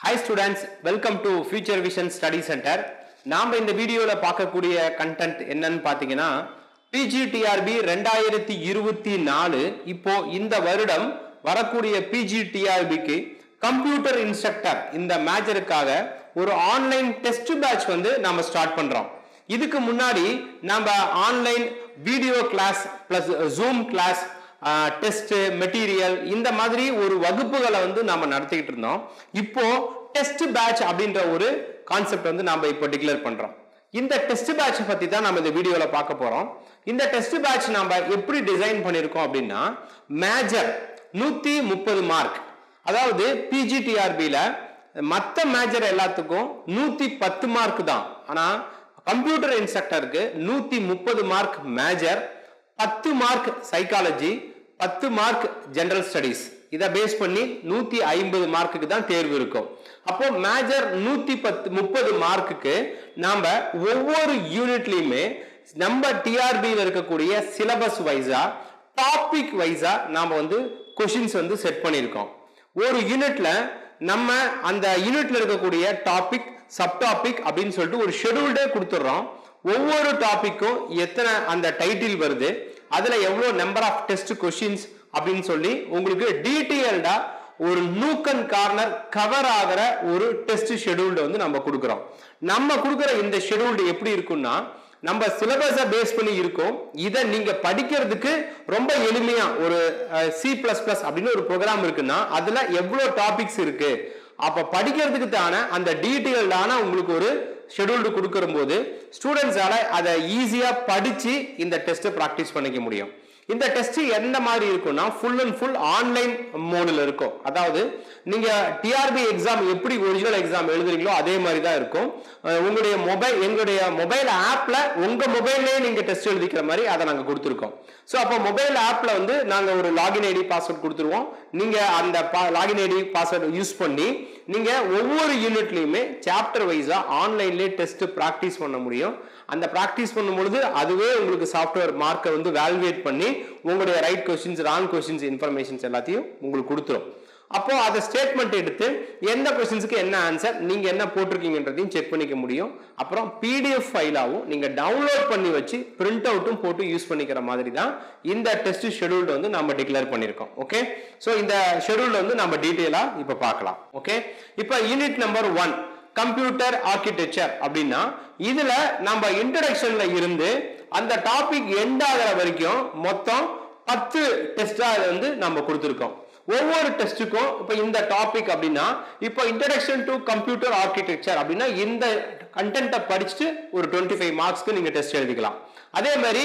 Hi students welcome to future vision study centre நாம் இந்த வீடியோவில் பார்க்கக்கூடிய கண்டென்ட் என்னன்னு பார்த்தீங்கன்னா பிஜிடிஆர்பி ரெண்டாயிரத்தி இருபத்தி நாலு இப்போ இந்த வருடம் வரக்கூடிய பிஜிடிஆர்பிக்கு கம்ப்யூட்டர் இன்ஸ்ட்ரக்டர் இந்த மேஜருக்காக ஒரு ஆன்லைன் டெஸ்ட் பேட்ச் வந்து நாம் ஸ்டார்ட் பண்ணுறோம் இதுக்கு முன்னாடி நம்ம online video class plus zoom class test material இந்த மாதிரி ஒரு வகுப்புகளை வந்து நாம் நடத்திக்கிட்டு இருந்தோம். இப்போ டெஸ்ட் பேட்ச் அப்படின்ற ஒரு கான்செப்ட் வந்து நம்ம இப்போ டிக்ளேர் பண்றோம். இந்த டெஸ்ட் பேட்ச் பத்தி தான் நம்ம இந்த வீடியோல பார்க்க போறோம். இந்த டெஸ்ட் பேட்ச் நாம் எப்படி டிசைன் பண்ணிருக்கோம் அப்படின்னா மேஜர் நூத்தி முப்பது மார்க் அதாவது பிஜிடிஆர்பியில மற்ற மேஜர் எல்லாத்துக்கும் நூத்தி பத்து மார்க் தான். ஆனா கம்ப்யூட்டர் இன்ஸ்ட்ரக்டருக்கு நூத்தி முப்பது மார்க் மேஜர் பத்து மார்க் சைக்காலஜி பத்து மார்க் ஜெனரல் ஸ்டடீஸ் இதை பேஸ் பண்ணி நூத்தி ஐம்பது மார்க்குக்கு தான் தேர்வு இருக்கும். அப்போ மேஜர் நூத்தி பத்து முப்பது மார்க்குக்கு நாம ஒவ்வொரு யூனிட்லயுமே நம்ம டிஆர்பியில் இருக்கக்கூடிய சிலபஸ் வைஸா டாபிக் வைஸா நாம வந்து கொஷின்ஸ் வந்து செட் பண்ணியிருக்கோம். ஒரு யூனிட்ல நம்ம அந்த யூனிட்ல இருக்கக்கூடிய டாபிக் சப் டாபிக் அப்படின்னு சொல்லிட்டு ஒரு ஷெடியூல்டே கொடுத்துட்றோம். ஒவ்வொரு டாப்பிக்கும் எத்தனை அந்த டைட்டில் வருது அதுல எவ்வளோ நம்பர் ஆஃப் டெஸ்ட் கொஷின்ஸ் அப்படின்னு சொல்லி உங்களுக்கு டீட்டெயில்டா ஒரு நூக்கன் கார்னர் கவர் ஆகிற ஒரு டெஸ்ட் ஷெடியூல்டு வந்து நம்ம கொடுக்குறோம். நம்ம கொடுக்குற இந்த ஷெடியூல்டு எப்படி இருக்கும்னா நம்ம சிலபஸை பேஸ் பண்ணி இருக்கும். இதை நீங்க படிக்கிறதுக்கு ரொம்ப எளிமையா ஒரு சி பிளஸ் பிளஸ் அப்படின்னு ஒரு ப்ரோக்ராம் இருக்குன்னா அதுல எவ்வளோ டாபிக்ஸ் இருக்கு? அப்ப படிக்கிறதுக்கு தானே அந்த டீட்டெயில்டான உங்களுக்கு ஒரு ஷெடியூல்டு கொடுக்கிற போது ஸ்டூடெண்ட்ஸால அதை ஈஸியா படிச்சு இந்த டெஸ்ட்டை ப்ராக்டிஸ் பண்ணிக்க முடியும். இந்த டெஸ்ட் எந்த மாதிரி இருக்கும்னா ஃபுல் அண்ட் ஃபுல் ஆன்லைன் மோடில் இருக்கும். அதாவது நீங்க டிஆர்பி எக்ஸாம் எப்படி ஒரிஜினல் எக்ஸாம் எழுதுறீங்களோ அதே மாதிரி தான் இருக்கும். உங்களுடைய மொபைல் எங்களுடைய மொபைல் ஆப்ல உங்க மொபைல்லே நீங்க டெஸ்ட் எழுதிக்கிற மாதிரி அதை நாங்க கொடுத்துருக்கோம். ஸோ அப்போ மொபைல் ஆப்ல வந்து நாங்க ஒரு லாகின் ஐடி பாஸ்வேர்ட் கொடுத்துருவோம். நீங்க அந்த லாகின் ஐடி பாஸ்வேர்டு யூஸ் பண்ணி நீங்க ஒவ்வொரு யூனிட்லயுமே சாப்டர் வைஸா ஆன்லைன்லேயே டெஸ்ட் ப்ராக்டிஸ் பண்ண முடியும். அந்த ப்ராக்டிஸ் பண்ணும் பொழுது அதுவே உங்களுக்கு சாஃப்ட்வேர் மார்க்கை வந்து வேல்வேட் பண்ணி உங்களுடைய right questions wrong questions informations எல்லாத்தையும் உங்களுக்கு கொடுத்துரும். அப்போ அதை ஸ்டேட்மெண்ட் எடுத்து எந்த கொஸ்டின்ஸுக்கு என்ன ஆன்சர் நீங்க என்ன போட்டிருக்கீங்கன்றதையும் செக் பண்ணிக்க முடியும். அப்புறம் பிடிஎஃப் ஃபைலாகவும் நீங்க டவுன்லோட் பண்ணி வச்சு பிரிண்ட் அவுட்டும் போட்டு யூஸ் பண்ணிக்கிற மாதிரி தான் இந்த டெஸ்ட் ஷெடியூல்டு வந்து நம்ம டிக்ளேர் பண்ணியிருக்கோம் ஓகே ஸோ இந்த ஷெடியூல் வந்து நம்ம டீட்டெயிலாக இப்போ பார்க்கலாம். ஓகே இப்போ unit number one computer architecture அப்படின்னா இதுல நம்ம இன்ட்ரடக்ஷன்ல இருந்து அந்த டாபிக் எண்ட் ஆகிற வரைக்கும் மொத்தம் பத்து டெஸ்டா வந்து நம்ம கொடுத்துருக்கோம். ஒவ்வொரு டெஸ்ட்டுக்கும் இப்போ இந்த டாபிக் அப்படின்னா இப்போ இன்ட்ரடக்ஷன் டு கம்ப்யூட்டர் ஆர்கிடெக்சர் அப்படின்னா இந்த கண்டென்ட்டை படிச்சுட்டு ஒரு டுவெண்ட்டி ஃபைவ் மார்க்ஸ்க்கு நீங்கள் டெஸ்ட் எழுதிக்கலாம். அதே மாதிரி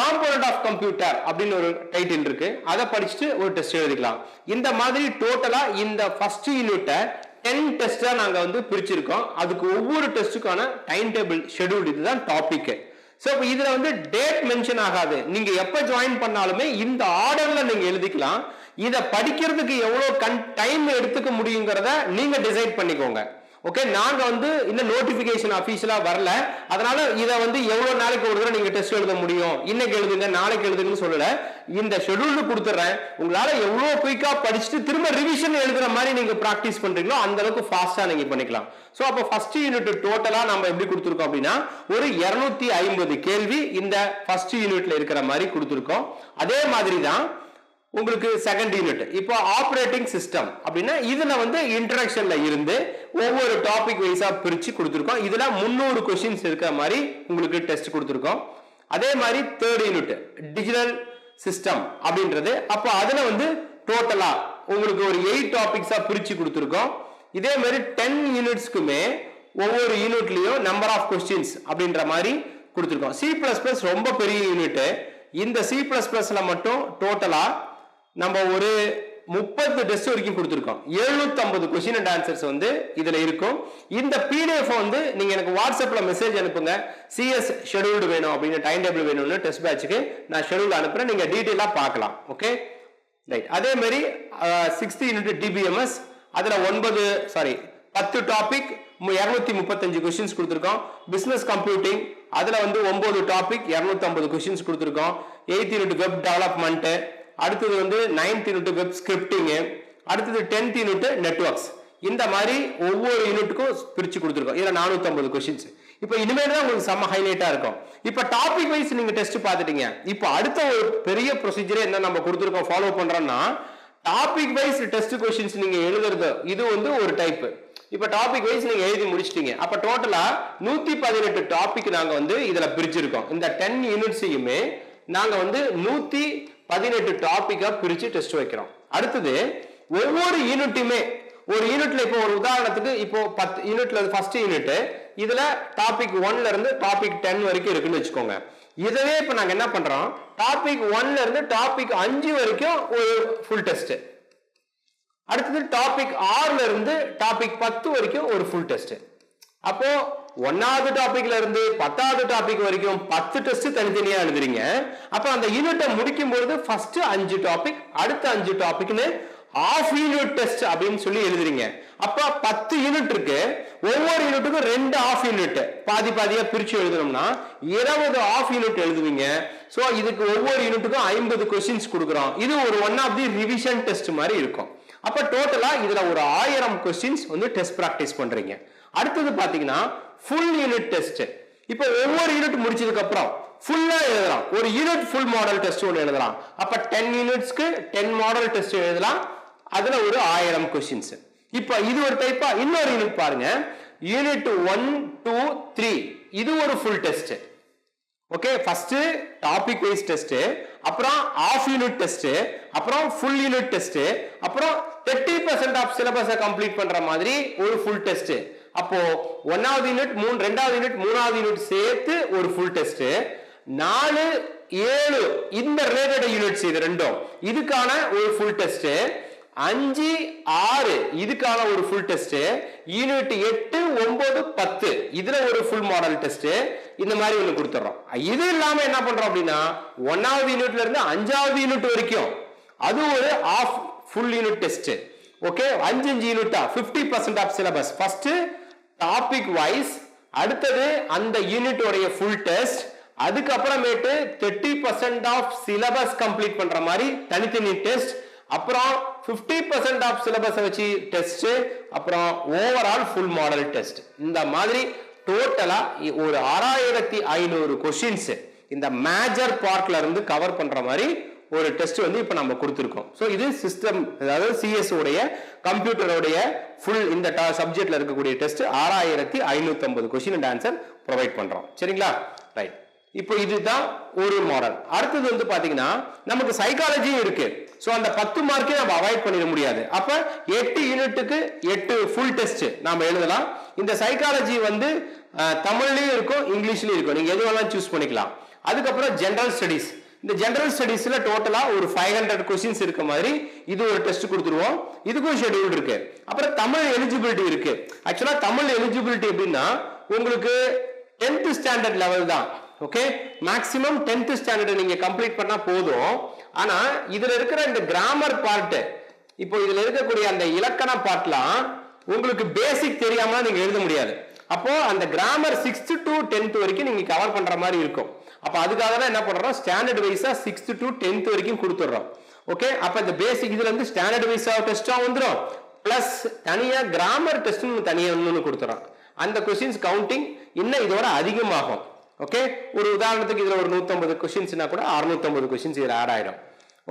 காம்போனன்ட் ஆஃப் கம்ப்யூட்டர் அப்படின்னு ஒரு டைட்டில் இருக்கு. அதை படிச்சுட்டு ஒரு டெஸ்ட் எழுதிக்கலாம். இந்த மாதிரி டோட்டலா இந்த ஃபர்ஸ்ட் யூனிட்டை டென் டெஸ்ட்டாக நாங்கள் வந்து பிரிச்சிருக்கோம். அதுக்கு ஒவ்வொரு டெஸ்ட்டுக்கான டைம் டேபிள் ஷெடியூல் இதுதான் டாப்பிக்கு ஸோ இப்போ இதில் வந்து டேட் மென்ஷன் ஆகாது. நீங்கள் எப்போ ஜாயின் பண்ணாலுமே இந்த ஆர்டரில் நீங்கள் எழுதிக்கலாம். இதை படிக்கிறதுக்கு எவ்வளோ கன் டைம் எடுத்துக்க முடியுங்கிறத நீங்கள் டிசைட் பண்ணிக்கோங்க. ஓகே நாங்க வந்து இன்னும் நோட்டிபிகேஷன் அபிஷியலா வரல. அதனால இதை வந்து எவ்வளவு நாளைக்கு ஒரு தடவை நீங்க டெஸ்ட் எழுத முடியும்? இன்னைக்கு எழுதுங்க நாளைக்கு எழுதுங்கன்னு சொல்லல. இந்த ஷெடியூல் கொடுத்துறேன். உங்களால எவ்வளவு குயிக்கா படிச்சுட்டு திரும்ப ரிவிஷன் எழுதுற மாதிரி நீங்க பிராக்டிஸ் பண்றீங்களோ அந்த அளவுக்கு ஃபாஸ்டா நீங்க பண்ணிக்கலாம். ஸோ அப்போ ஃபர்ஸ்ட் யூனிட் டோட்டலா நம்ம எப்படி கொடுத்துருக்கோம் அப்படின்னா ஒரு இருநூத்தி ஐம்பது கேள்வி இந்த ஃபர்ஸ்ட் யூனிட்ல இருக்கிற மாதிரி கொடுத்துருக்கோம். அதே மாதிரி தான் உங்களுக்கு செகண்ட் யூனிட் இப்போ ஆப்ரேட்டிங் சிஸ்டம் அப்படின்னா இதுல வந்து இன்ட்ரடக்ஷன்ல இருந்து ஒவ்வொரு டாபிக் வைஸாக பிரித்து கொடுத்துருக்கோம். இதில் முந்நூறு கொஷின்ஸ் இருக்கிற மாதிரி உங்களுக்கு டெஸ்ட் கொடுத்துருக்கோம். அதே மாதிரி தேர்ட் யூனிட் டிஜிட்டல் சிஸ்டம் அப்படின்றது. அப்போ அதில் வந்து டோட்டலாக உங்களுக்கு ஒரு எயிட் டாபிக்ஸாக பிரித்து கொடுத்துருக்கோம். இதே மாதிரி டென் யூனிட்ஸ்க்குமே ஒவ்வொரு யூனிட்லேயும் நம்பர் ஆஃப் கொஸ்டின்ஸ் அப்படின்ற மாதிரி கொடுத்துருக்கோம். சி ப்ளஸ் ப்ளஸ் ரொம்ப பெரிய யூனிட்டு இந்த சி ப்ளஸ் ப்ளஸில் மட்டும் டோட்டலாக நம்ம ஒரு முப்பது டெஸ்ட் வரைக்கும் கொடுத்துருக்கோம். எழுநூத்தி ஐம்பது கொஸ்டின் அண்ட் ஆன்சர்ஸ் வந்து இதுல இருக்கும். இந்த பிடிஎஃப் வந்து நீங்க எனக்கு வாட்ஸ்அப்ல மெசேஜ் அனுப்புங்க. சிஎஸ் ஷெடியூல்டு வேணும் அப்படின்னு டைம் டேபிள் வேணும்னு டெஸ்ட் பேட்சுக்கு நான் ஷெடியூல் அனுப்புறேன். நீங்க டீட்டெயிலா பார்க்கலாம். ஓகே ரைட் அதே மாதிரி சிக்ஸ்டி யூனிட் டிபிஎம்எஸ் அதுல ஒன்பது சாரி பத்து டாபிக் இரநூத்தி முப்பத்தஞ்சு கொஸ்டின்ஸ் கொடுத்துருக்கோம். பிசினஸ் கம்ப்யூட்டிங் அதுல வந்து ஒன்பது டாபிக் இரநூத்தி ஐம்பது கொஸ்டின்ஸ் கொடுத்துருக்கோம். எயித் யூனிட் வெப் டெவலப்மெண்ட்டு அடுத்தது வந்து நைன்த் யூனிட் வெப் ஸ்கிரிப்டிங்கு அடுத்தது டென்த் யூனிட் நெட்ஒர்க்ஸ் இந்த மாதிரி ஒவ்வொரு யூனிட்டுக்கும் பிரிச்சு கொடுத்துருக்கோம். இதில் நானூற்றம்பது கொஷின்ஸ் இப்போ இனிமேல் தான் உங்களுக்கு செம்ம ஹைலைட்டாக இருக்கும். இப்போ டாபிக் வைஸ் நீங்கள் டெஸ்ட் பார்த்துட்டீங்க. இப்போ அடுத்த ஒரு பெரிய ப்ரொசீஜர் என்ன நம்ம கொடுத்துருக்கோம் ஃபாலோ பண்ணுறோன்னா டாபிக் வைஸ் டெஸ்ட் கொஷின்ஸ் நீங்கள் எழுதுறது இது வந்து ஒரு டைப் இப்போ டாபிக் வைஸ் நீங்கள் எழுதி முடிச்சிட்டீங்க. அப்போ டோட்டலாக நூற்றி பதினெட்டு டாபிக் நாங்கள் வந்து இதில் பிரிச்சிருக்கோம். இந்த டென் யூனிட்ஸையுமே நாங்கள் வந்து நூற்றி பதினெட்டு டாபிக்கா பிரிச்சு டெஸ்ட் வைக்கிறோம். அடுத்தது ஒவ்வொரு யூனிட்டுமே ஒரு யூனிட்ல இப்போ ஒரு உதாரணத்துக்கு இப்போ பத்து யூனிட்ல ஃபர்ஸ்ட் யூனிட் இதுல டாபிக் ஒன்ல இருந்து டாபிக் டென் வரைக்கும் இருக்குன்னு வச்சுக்கோங்க. இதவே இப்போ நாங்க என்ன பண்றோம்? டாபிக் ஒன்ல இருந்து டாபிக் அஞ்சு வரைக்கும் ஒரு ஃபுல் டெஸ்ட் அடுத்தது டாபிக் ஆறுல இருந்து டாபிக் பத்து வரைக்கும் ஒரு ஃபுல் டெஸ்ட் அப்போ ஒன்னாவது டாபிக்ல இருந்து பத்தாவது டாபிக் வரைக்கும் பத்து டெஸ்ட் தனித்தனியா எழுதுறீங்க. அப்போ அந்த யூனிட்டை முடிக்கும் பொழுது ஃபர்ஸ்ட் அஞ்சு டாபிக் அடுத்த அஞ்சு டாபிக்னு ஆஃப் யூனிட் டெஸ்ட் அப்படின்னு சொல்லி எழுதுறீங்க. அப்ப பத்து யூனிட் இருக்கு. ஒவ்வொரு யூனிட்டுக்கும் ரெண்டு ஆஃப் யூனிட் பாதி பாதியா பிரிச்சு எழுதணும்னா இருபது ஆஃப் யூனிட் எழுதுவீங்க. சோ இதுக்கு ஒவ்வொரு யூனிட்டுக்கும் ஐம்பது கொஸ்டின்ஸ் கொடுக்குறோம். இது ஒரு one of the revision test மாதிரி இருக்கும். அப்ப டோட்டலா இதுல ஒரு ஆயிரம் கொஸ்டின்ஸ் வந்து டெஸ்ட் ப்ராக்டிஸ் பண்றீங்க. அடுத்தது பாத்தீங்கன்னா ஃபுல் யூனிட் டெஸ்ட் இப்போ ஒவ்வொரு யூனிட் முடிச்சதுக்கு அப்புறம் ஃபுல்லா எழுதலாம். ஒரு யூனிட் ஃபுல் மாடல் டெஸ்ட் ஒன்று எழுதலாம். அப்ப டென் யூனிட்ஸ்க்கு டென் மாடல் டெஸ்ட் எழுதலாம். அதுல ஒரு ஆயிரம் கொஸ்டின்ஸ் இப்போ இது ஒரு டைப்பா இன்னொரு யூனிட் பாருங்க. யூனிட் ஒன் டூ த்ரீ இது ஒரு full test okay first topic wise test அப்புறம் ஆஃப் யூனிட் டெஸ்ட் அப்புறம் ஃபுல் யூனிட் டெஸ்ட் அப்புறம் தேர்ட்டி பர்சன்ட் ஆஃப் சிலபஸை கம்ப்ளீட் பண்ற மாதிரி ஒரு ஃபுல் டெஸ்ட் அப்போ ஒன்னாவது யூனிட் மூணு ரெண்டாவது யூனிட் மூணாவது யூனிட் சேர்த்து ஒரு ஃபுல் டெஸ்ட் நாலு ஏழு இந்த ரிலேட்டட் யூனிட்ஸ் இது ரெண்டும். இதுக்கான ஒரு ஃபுல் டெஸ்ட் அஞ்சு ஆறு இதுக்கான ஒரு ஃபுல் டெஸ்ட் யூனிட் எட்டு ஒன்பது பத்து. இதுல ஒரு ஃபுல் மாடல் டெஸ்ட் இந்த மாதிரி ஒன்று கொடுத்துறோம். இது இல்லாம என்ன பண்றோம் அப்படின்னா ஒன்னாவது யூனிட்ல இருந்து அஞ்சாவது யூனிட் வரைக்கும். அது ஒரு half full unit test okay அஞ்சு அஞ்சு யூனிட்டா fifty percent of syllabus first topic wise அடுத்தது அந்த யூனிட்டோடைய ஃபுல் டெஸ்ட் அதுக்கப்புறமேட்டு thirty percent of syllabus complete பண்ற மாதிரி தனித்தனி டெஸ்ட் அப்புறம் ஃபிஃப்டி பர்சன்ட் ஆஃப் சிலபஸை வச்சு டெஸ்ட் அப்புறம் ஓவரால் ஃபுல் மாடல் டெஸ்ட் இந்த மாதிரி டோட்டலா ஒரு ஆறாயிரத்தி ஐநூறு கொஸ்டின்ஸ் இந்த மேஜர் பார்ட்ல இருந்து கவர் பண்ற மாதிரி ஒரு டெஸ்ட் வந்து இப்போ நம்ம கொடுத்துருக்கோம். ஸோ இது சிஸ்டம் அதாவது சிஎஸ் உடைய கம்ப்யூட்டருடைய ஃபுல் இந்த சப்ஜெக்ட்ல இருக்கக்கூடிய டெஸ்ட் ஆறாயிரத்தி ஐநூத்தி ஐம்பது கொஸ்டின் அண்ட் ஆன்சர் ப்ரொவைட் பண்றோம். சரிங்களா? ரைட் இப்போ இதுதான் ஒரு மாடல் அடுத்தது வந்து பாத்தீங்கன்னா நமக்கு சைக்காலஜியும் இருக்கு. ஸோ அந்த பத்து மார்க்கே நம்ம அவாய்ட் பண்ணிட முடியாது. அப்ப எட்டு யூனிட்டுக்கு எட்டு ஃபுல் டெஸ்ட் நாம எழுதலாம். இந்த சைக்காலஜி வந்து தமிழ்லையும் தமிழ்லயும் இருக்கும் இங்கிலீஷ்லயும் இருக்கும். நீங்க எது வேணாலும் சூஸ் பண்ணிக்கலாம். அதுக்கப்புறம் ஜென்ரல் ஸ்டடிஸ் இந்த ஜென்ரல் ஸ்டடீஸ்ல டோட்டலா ஒரு ஃபைவ் ஹண்ட்ரட் கொஸ்டின்ஸ் இருக்க மாதிரி இது ஒரு டெஸ்ட் கொடுத்துருவோம். இதுக்கும் ஷெடியூல் இருக்கு. அப்புறம் தமிழ் எலிஜிபிலிட்டி இருக்கு. ஆக்சுவலா தமிழ் எலிஜிபிலிட்டி எப்படின்னா உங்களுக்கு டென்த் ஸ்டாண்டர்ட் லெவல் தான். ஓகே மேக்ஸிமம் டென்த் ஸ்டாண்டர்ட் நீங்க கம்ப்ளீட் பண்ணா போதும். ஆனா இதுல இருக்கிற இந்த கிராமர் பார்ட் இப்போ இதுல இருக்கக்கூடிய அந்த இலக்கண பார்ட்லாம் உங்களுக்கு பேசிக் தெரியாம நீங்க எழுத முடியாது. அப்போ அந்த கிராமர் சிக்ஸ்த் டு டென்த் வரைக்கும் நீங்க கவர் பண்ற மாதிரி இருக்கும். அப்போ அதுக்காக தான் என்ன பண்ணுறோம் ஸ்டாண்டர்ட் வைஸாக சிக்ஸ்த் டு டென்த் வரைக்கும் கொடுத்துட்றோம். ஓகே அப்போ இந்த பேசிக் இதுல இருந்து ஸ்டாண்டர்ட் வைஸாக டெஸ்ட்டாக வந்துடும் ப்ளஸ் தனியாக கிராமர் டெஸ்ட்னு தனியாக இன்னொன்று கொடுத்துறோம். அந்த கொஸ்டின்ஸ் கவுண்டிங் இன்னும் இதோட அதிகமாகும். ஓகே ஒரு உதாரணத்துக்கு இதில் ஒரு நூற்றம்பது கொஷின்ஸ்னா கூட 650 கொஷின்ஸ் இதில் ஆட் ஆயிடும்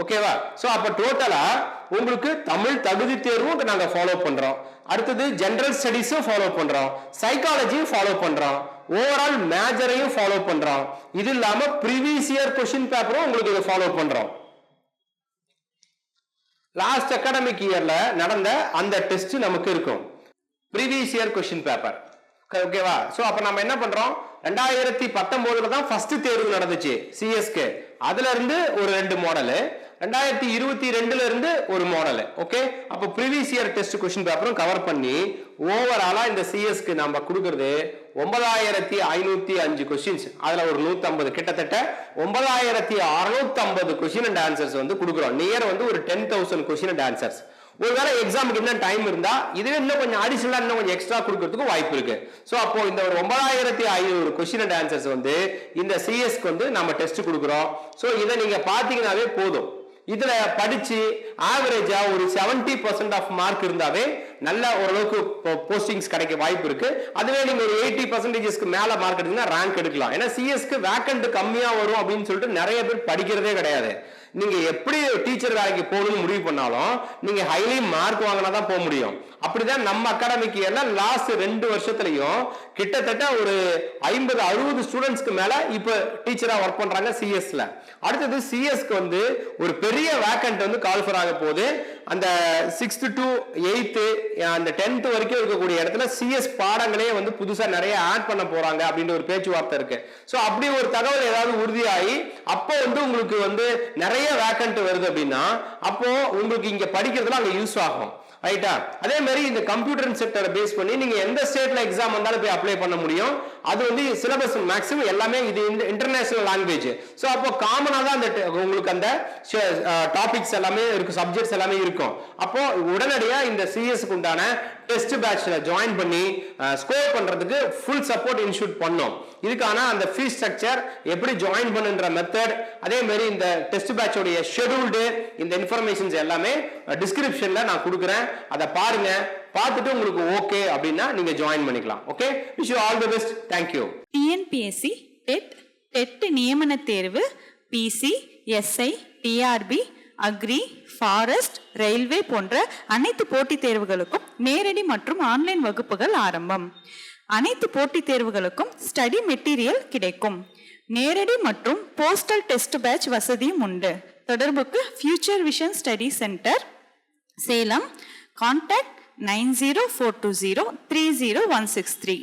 ஓகேவா ஸோ அப்போ டோட்டலாக உங்களுக்கு தமிழ் தகுதி தேர்வும் நாங்கள் ஃபாலோ பண்ணுறோம் அடுத்தது ஜென்ரல் ஸ்டடீஸும் ஃபாலோ பண்ணுறோம் சைக்காலஜியும் ஃபாலோ பண்ணுறோம் ஓவரால் மேஜரையும் ஃபாலோ பண்றோம் இது இல்லாம ப்ரீவியஸ் இயர் கொஸ்டின் பேப்பரும் உங்களுக்கு இதை ஃபாலோ பண்றோம். லாஸ்ட் அகாடமிக் இயர்ல நடந்த அந்த டெஸ்ட் நமக்கு இருக்கும். ப்ரீவியஸ் இயர் கொஸ்டின் பேப்பர் ஓகேவா ஸோ அப்போ நம்ம என்ன பண்றோம்? ரெண்டாயிரத்தி பத்தொன்பதுல தான் ஃபர்ஸ்ட் தேர்வு நடந்துச்சு சிஎஸ்கே அதுல இருந்து ஒரு ரெண்டு மாடலு ரெண்டாயிரத்தி இருபத்தி ரெண்டுல இருந்து ஒரு மாடல் ஓகே அப்போ ப்ரீவியஸ் இயர் டெஸ்ட் கொஸ்டின் பேப்பரும் கவர் பண்ணி ஓவராலா இந்த சிஎஸ்க்கு நம்ம கொடுக்கறது ஒன்பதாயிரத்தி ஐநூத்தி அஞ்சு கொஸ்டின்ஸ் அதுல ஒரு நூத்தி ஐம்பது கிட்டத்தட்ட ஒன்பதாயிரத்தி அறுநூத்தி ஐம்பது கொஸ்டின் அண்ட் ஆன்சர்ஸ் வந்து கொடுக்குறோம். நியர் வந்து ஒரு ten thousand question and answers ஒருவேளை எக்ஸாமுக்கு இன்னும் டைம் இருந்தா இதுவே இன்னும் கொஞ்சம் அடிஷனலா இன்னும் கொஞ்சம் எக்ஸ்ட்ரா கொடுக்கறதுக்கு வாய்ப்பு இருக்கு. ஸோ அப்போ இந்த ஒரு ஒன்பதாயிரத்தி ஐநூறு கொஸ்டின் அண்ட் ஆன்சர்ஸ் வந்து இந்த சிஎஸ்க்கு வந்து நம்ம டெஸ்ட் கொடுக்குறோம். ஸோ இதை நீங்க பாத்தீங்கன்னாவே போதும். இதுல படிச்சு ஆவரேஜா ஒரு 70% பர்சன்ட் ஆஃப் மார்க் இருந்தாவே நல்ல ஓரளவுக்கு போஸ்டிங்ஸ் கிடைக்க வாய்ப்பு இருக்கு. அதுவே நீங்க ஒரு எயிட்டி பர்சன்டேஜஸ்க்கு மேல மார்க் எடுத்தீங்கன்னா ரேங்க் எடுக்கலாம். ஏன்னா சிஎஸ்க்கு வேக்கண்ட் கம்மியா வரும் அப்படின்னு சொல்லிட்டு நிறைய பேர் படிக்கிறதே கிடையாது. நீங்க எப்படி டீச்சர் வேலைக்கு போகணும்னு முடிவு பண்ணாலும் நீங்க ஹைலி மார்க் வாங்கினா தான் போக முடியும். அப்படிதான் நம்ம அகாடமிக் எல்லாம் லாஸ்ட் ரெண்டு வருஷத்துலயும் கிட்டத்தட்ட ஒரு ஐம்பது அறுபது ஸ்டூடெண்ட்ஸ்க்கு மேல இப்ப டீச்சரா ஒர்க் பண்றாங்க சிஎஸ்ல அடுத்தது சிஎஸ்க்கு வந்து ஒரு பெரிய வேக்கண்ட் வந்து கால்ஃபர் ஆக போகுது. அந்த சிக்ஸ்த் டு எயித்து அந்த டென்த் வரைக்கும் இருக்கக்கூடிய இடத்துல சிஎஸ் பாடங்களே வந்து புதுசா நிறைய ஆட் பண்ண போறாங்க அப்படின்ற ஒரு பேச்சுவார்த்தை இருக்கு. ஸோ அப்படி ஒரு தகவல் ஏதாவது உறுதியாகி அப்போ வந்து உங்களுக்கு வந்து நிறைய வேக்கண்ட் வருது அப்படின்னா அப்போ உங்களுக்கு இங்க படிக்கிறதுல அங்க யூஸ் ஆகும். ரைட்டா அதே மாதிரி இந்த கம்ப்யூட்டர் செக்டரை பேஸ் பண்ணி நீங்க எந்த ஸ்டேட்ல எக்ஸாம் வந்தாலும் போய் அப்ளை பண்ண முடியும். அது வந்து சிலபஸ் மேக்ஸிமம் எல்லாமே இது இன்டர்நேஷனல் லாங்குவேஜ் ஸோ அப்போ காமனாக தான் அந்த உங்களுக்கு அந்த டாபிக்ஸ் எல்லாமே இருக்கும் சப்ஜெக்ட்ஸ் எல்லாமே இருக்கும். அப்போ உடனடியாக இந்த சிஎஸ்க்கு உண்டான டெஸ்ட் பேட்ச்ல ஜாயின் பண்ணி ஸ்கோர் பண்றதுக்கு ஃபுல் சப்போர்ட் இன்ஸ்டியூட் பண்ணோம். இதுக்கான அந்த ஃபீஸ் ஸ்ட்ரக்சர் எப்படி ஜாயின் பண்ணுன்ற மெத்தட் அதே மாதிரி இந்த டெஸ்ட் பேட்சோடைய ஷெட்யூல்டு இந்த இன்ஃபர்மேஷன்ஸ் எல்லாமே டிஸ்கிரிப்ஷனில் நான் கொடுக்குறேன். அதை பாருங்க. பார்த்துட்டு உங்களுக்கு ஓகே அப்படின்னா நீங்க ஜாயின் பண்ணிக்கலாம். Okay wish you all the best thank you TNPSC TET TET நியமன தேர்வு PC SI TRP agri forest railway போன்ற அனைத்து போட்டித் தேர்வுகளுக்கும் நேரடி மற்றும் ஆன்லைன் வகுப்புகள் ஆரம்பம். அனைத்து போட்டித் தேர்வுகளுக்கும் ஸ்டடி மெட்டீரியல் கிடைக்கும். நேரடி மற்றும் போஸ்டல் டெஸ்ட் பேட்ச் வசதியும் உண்டு. தொடர்புக்கு future vision study centre Salem. Contact nine zero four two zero three zero one six three